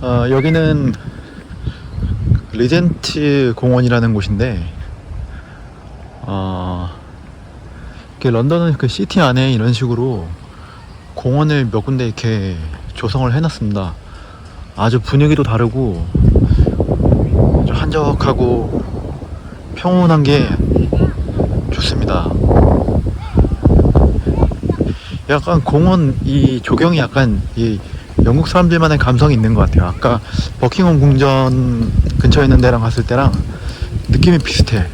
어, 여기는 리젠트 공원이라는 곳인데, 어, 런던은 그 시티 안에 이런 식으로 공원을 몇 군데 이렇게 조성을 해놨습니다. 아주 분위기도 다르고, 한적하고 평온한 게 좋습니다. 약간 공원 이 조경이 약간 이 영국 사람들만의 감성이 있는 것 같아요. 아까 버킹엄 궁전 근처에 있는 데랑 갔을 때랑 느낌이 비슷해.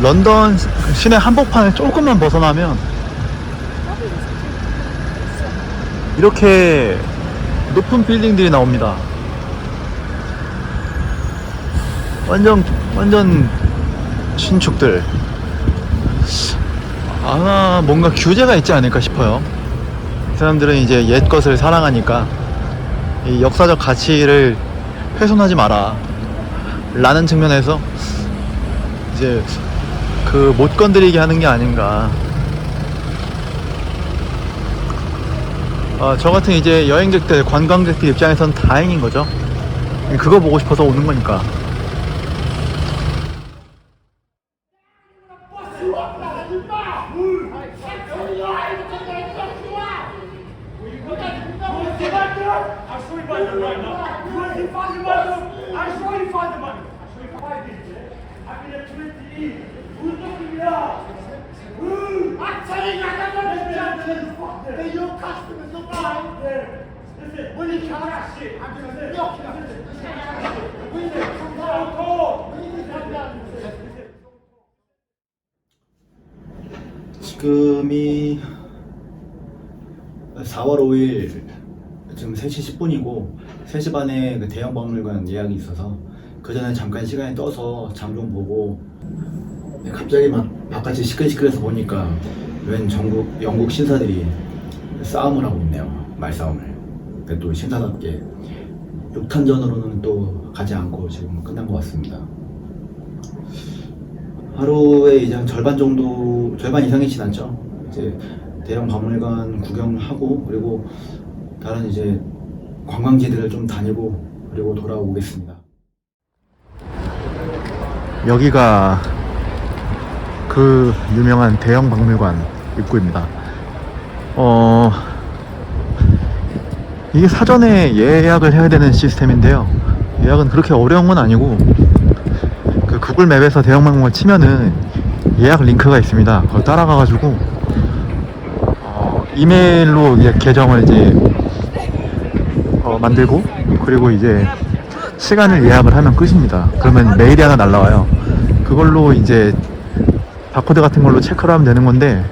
런던 시내 한복판을 조금만 벗어나면 이렇게 높은 빌딩들이 나옵니다. 완전 완전 신축들. 아마 뭔가 규제가 있지 않을까 싶어요. 이 사람들은 이제 옛 것을 사랑하니까 이 역사적 가치를 훼손하지 마라. 라는 측면에서 이제 그 못 건드리게 하는 게 아닌가. 아, 저 같은 이제 여행객들, 관광객들 입장에선 다행인 거죠. 그거 보고 싶어서 오는 거니까. I saw you find the right now. You want to find the money? I saw you find the money. I saw you find it. I'm You come down, call. When you come down, listen. 지금이 4월 5일 지금 3시 10분이고 3시 반에 그 대형 박물관 예약이 있어서 그 전에 잠깐 시간이 떠서 장 좀 보고 네, 갑자기 막 바깥이 시끌시끌해서 보니까 웬 전국 영국 신사들이 싸움을 하고 있네요 말싸움을 근데 또 신사답게 육탄전으로는 또 가지 않고 지금 끝난 것 같습니다 하루에 이제 한 절반 정도, 절반 이상이 지났죠. 이제 대형 박물관 구경을 하고, 그리고 다른 이제 관광지들을 좀 다니고, 그리고 돌아오겠습니다. 여기가 그 유명한 대형 박물관 입구입니다. 어, 이게 사전에 예약을 해야 되는 시스템인데요. 예약은 그렇게 어려운 건 아니고, 그 구글 맵에서 대형 박물관 치면은 예약 링크가 있습니다. 그걸 따라가가지고 어, 이메일로 이제 계정을 이제 어, 만들고 그리고 이제 시간을 예약을 하면 끝입니다. 그러면 메일이 하나 날라와요. 그걸로 이제 바코드 같은 걸로 체크를 하면 되는 건데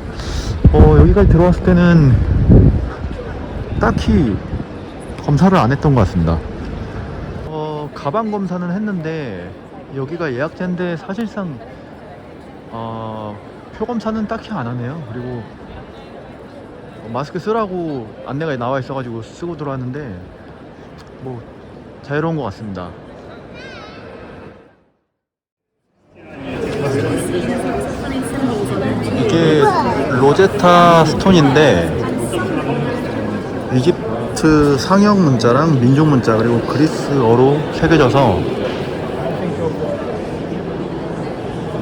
어, 여기까지 들어왔을 때는 딱히 검사를 안 했던 것 같습니다. 어, 가방 검사는 했는데 여기가 예약제인데 사실상 어, 표 검사는 딱히 안 하네요. 그리고 어, 마스크 쓰라고 안내가 나와 있어가지고 쓰고 들어왔는데 뭐 자유로운 것 같습니다. 이게 로제타 스톤인데 이집트 상형 문자랑 민족 문자 그리고 그리스어로 새겨져서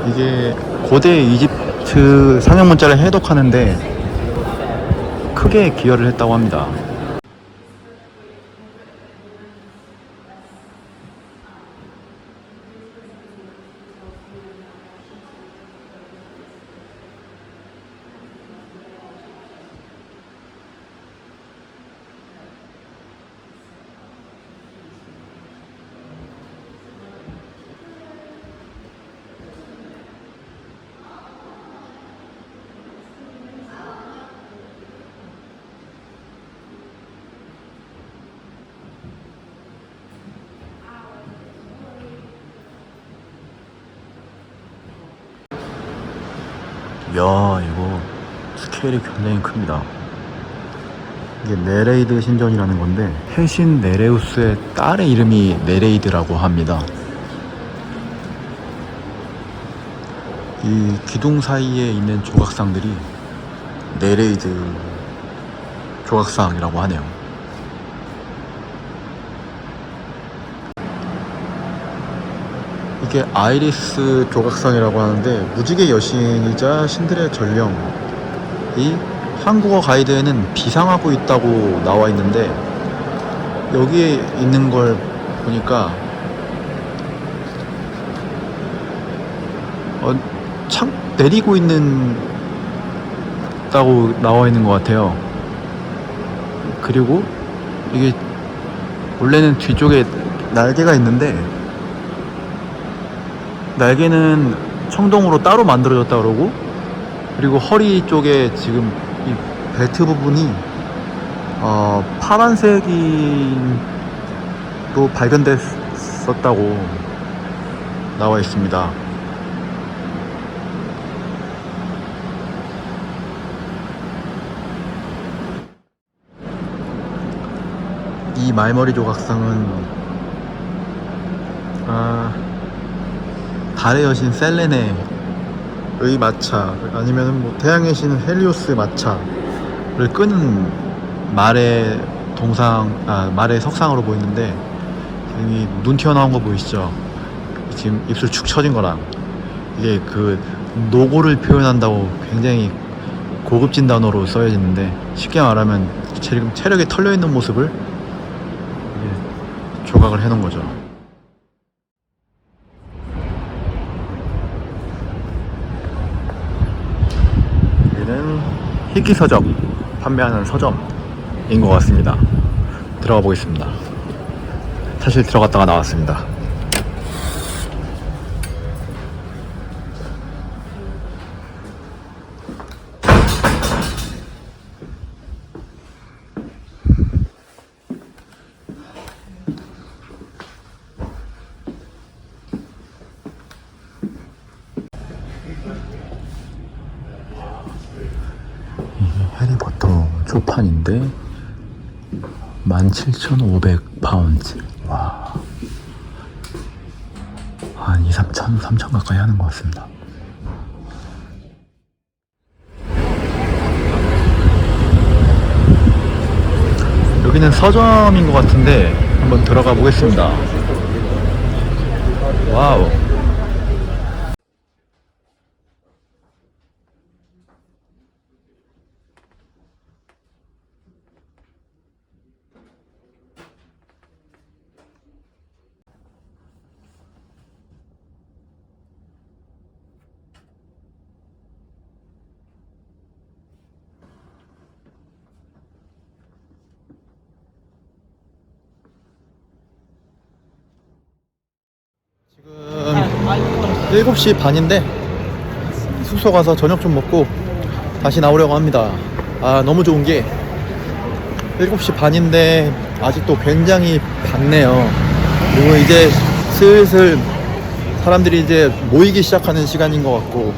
이게 고대 이집트 상형 문자를 해독하는데 크게 기여를 했다고 합니다. 이야 이거 스케일이 굉장히 큽니다. 이게 네레이드 신전이라는 건데 해신 네레우스의 딸의 이름이 네레이드라고 합니다. 이 기둥 사이에 있는 조각상들이 네레이드 조각상이라고 하네요 이게 아이리스 조각상이라고 하는데 무지개 여신이자 신들의 전령이 한국어 가이드에는 비상하고 있다고 나와 있는데 여기에 있는 걸 보니까 어, 창 내리고 있는 다고 나와 있는 것 같아요. 그리고 이게 원래는 뒤쪽에 날개가 있는데 날개는 청동으로 따로 만들어졌다 그러고 그리고 허리 쪽에 지금 이 벨트 부분이 어, 파란색으로 발견됐었다고 나와 있습니다. 이 말머리 조각상은 아 달의 여신 셀레네의 마차 아니면 뭐 태양의 신 헬리오스 마차를 끄는 말의 동상 아 말의 석상으로 보이는데 여기 눈 튀어나온 거 보이시죠? 지금 입술 축 처진 거랑 이게 그 노고를 표현한다고 굉장히 고급진 단어로 써여있는데 쉽게 말하면 지금 체력이 털려 있는 모습을 조각을 해놓은 거죠. 여기는 희귀 서적 판매하는 서점인 것 같습니다. 들어가 보겠습니다. 사실 들어갔다가 나왔습니다. 초판인데 17,500파운드 와. 한 2, 3천, 3천 가까이 하는 것 같습니다. 여기는 서점인 것 같은데 한번 들어가 보겠습니다. 와우. 지금 7시 반인데 숙소 가서 저녁 좀 먹고 다시 나오려고 합니다. 아, 너무 좋은 게 7시 반인데 아직도 굉장히 밝네요. 그리고 이제 슬슬 사람들이 이제 모이기 시작하는 시간인 것 같고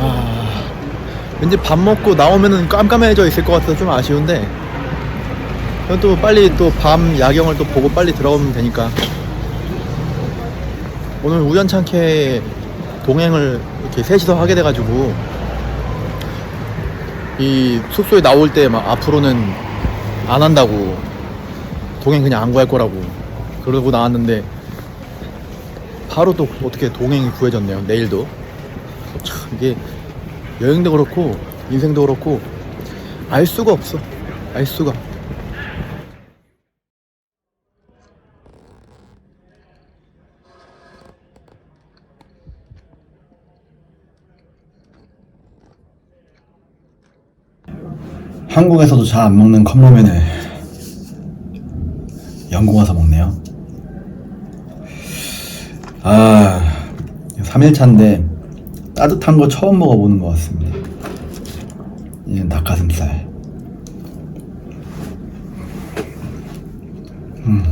아, 왠지 밥 먹고 나오면은 깜깜해져 있을 것 같아서 좀 아쉬운데 또 빨리 또 밤 야경을 또 보고 빨리 들어가면 되니까 오늘 우연찮게 동행을 이렇게 셋이서 하게 돼가지고 이 숙소에 나올 때 막 앞으로는 안 한다고 동행 그냥 안 구할 거라고 그러고 나왔는데 바로 또 어떻게 동행이 구해졌네요 내일도. 참 이게 여행도 그렇고 인생도 그렇고 알 수가 없어 알 수가 한국에서도 잘 안 먹는 컵라면을 영국 와서 먹네요. 아, 3일차인데 따뜻한 거 처음 먹어보는 것 같습니다. 이건 닭가슴살. 음.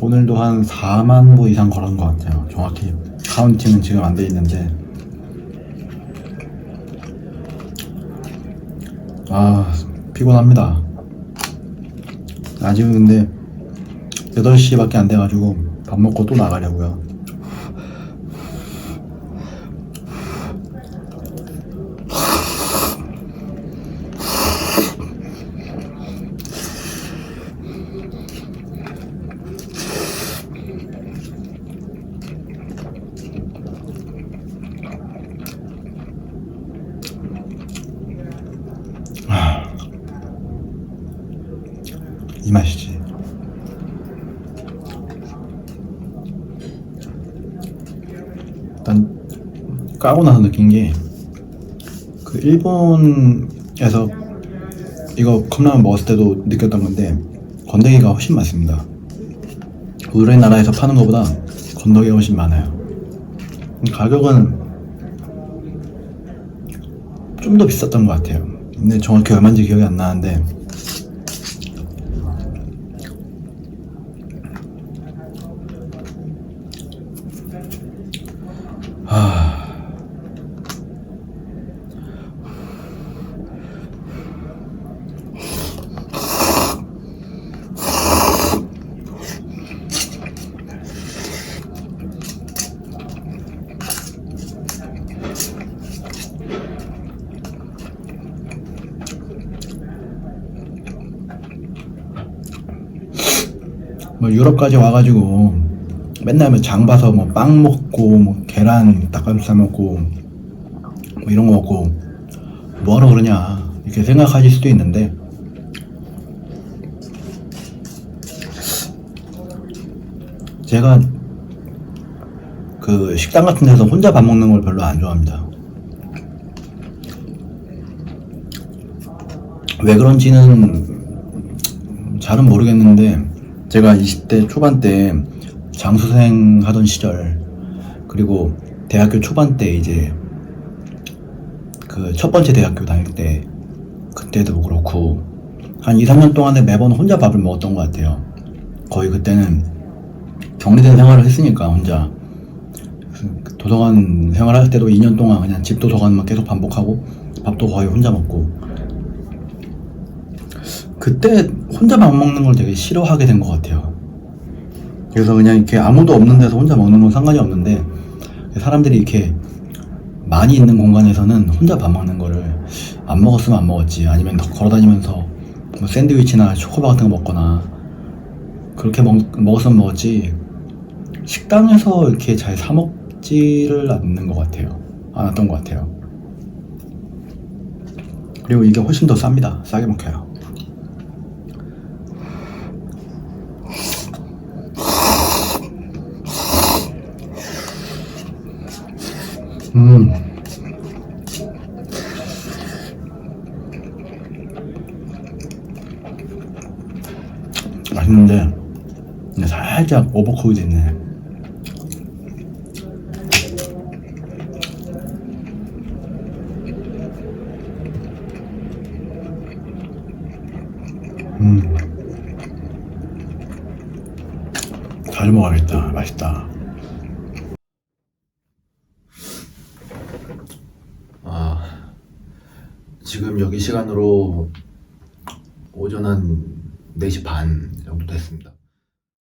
오늘도 한 4만 부 이상 걸은 것 같아요. 정확히 카운팅은 지금 안 돼 있는데 아 피곤합니다. 아직은 근데 8시밖에 안 돼가지고 밥 먹고 또 나가려고요. 이 맛이지. 일단 까고 나서 느낀 게 그 일본에서 이거 컵라면 먹었을 때도 느꼈던 건데 건더기가 훨씬 많습니다. 우리나라에서 파는 것보다 건더기가 훨씬 많아요. 가격은 좀 더 비쌌던 것 같아요. 근데 정확히 얼마인지 기억이 안 나는데 유럽까지 와가지고 맨날 뭐장 봐서 뭐 빵 먹고 뭐 계란 닭가슴살 먹고 뭐 이런 거 먹고 뭐하러 그러냐 이렇게 생각하실 수도 있는데 제가 그 식당 같은 데서 혼자 밥 먹는 걸 별로 안 좋아합니다. 왜 그런지는 잘은 모르겠는데 제가 20대 초반 때 장수생 하던 시절 그리고 대학교 초반 때 이제 그 첫 번째 대학교 다닐 때 그때도 그렇고 한 2, 3년 동안에 매번 혼자 밥을 먹었던 것 같아요. 거의 그때는 격리된 생활을 했으니까 혼자 그 도서관 생활할 때도 2년 동안 그냥 집 도서관만 계속 반복하고 밥도 거의 혼자 먹고 그때 혼자 밥 먹는 걸 되게 싫어하게 된 것 같아요. 그래서 그냥 이렇게 아무도 없는 데서 혼자 먹는 건 상관이 없는데 사람들이 이렇게 많이 있는 공간에서는 혼자 밥 먹는 거를 안 먹었으면 안 먹었지 아니면 걸어다니면서 뭐 샌드위치나 초코바 같은 거 먹거나 그렇게 먹, 먹었으면 먹었지 식당에서 이렇게 잘 사 먹지를 않는 것 같아요. 않았던 것 같아요. 그리고 이게 훨씬 더 쌉니다. 싸게 먹혀요. 음. 맛있는데 근데 살짝 오버쿡이 됐네. 음. 잘 먹어야겠다. 맛있다. 아, 지금 여기 시간으로 오전 한 4시 반 정도 됐습니다.